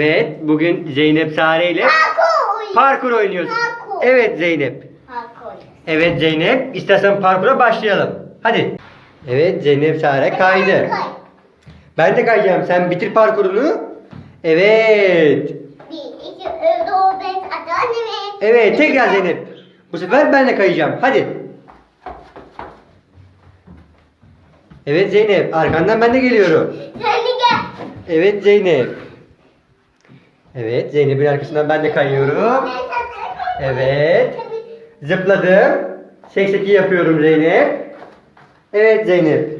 Evet, bugün Zeynep Sare ile Parkur. parkur oynuyoruz. Parkur. Evet Zeynep. Parkur. Evet Zeynep, istersen parkura başlayalım. Hadi. Evet Zeynep Sare kaydı. Kay. Ben de kayacağım. Sen bitir parkurunu. Evet. Bir, iki, üç, dört, beş, altı, yedi. Evet, tekrar Zeynep. Bu sefer ben de kayacağım. Hadi. Evet Zeynep, arkandan ben de geliyorum. Gel. Evet Zeynep. Evet, Zeynep'in arkasından ben de kayıyorum. Evet. Zıpladım. Sekseki yapıyorum Zeynep. Evet Zeynep.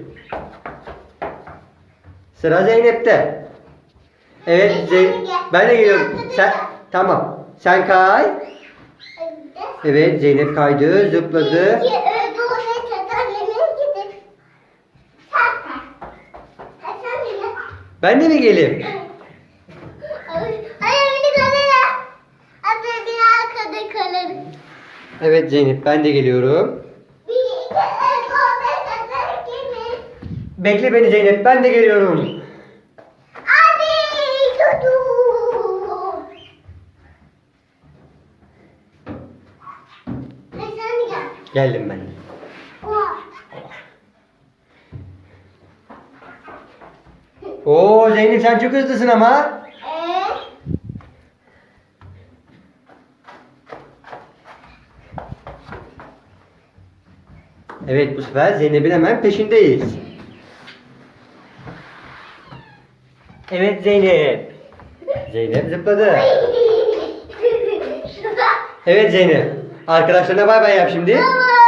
Sıra Zeynep'te. Evet Zeynep. Ben de geliyorum. Sen tamam. Sen kay. Evet Zeynep kaydı, zıpladı. Ben de mi geleyim? Ay, beni kalır. Hadi bir arkada kalır. Evet Zeynep ben de geliyorum. Bekle beni Zeynep ben de geliyorum. Ay sen de gel. Geldim ben de. Oo Zeynep sen çok hızlısın ama. Evet bu sefer Zeynep'in hemen peşindeyiz. Evet Zeynep. Zeynep zıpladı. Evet Zeynep. Arkadaşlarına bay bay yap şimdi. Baba.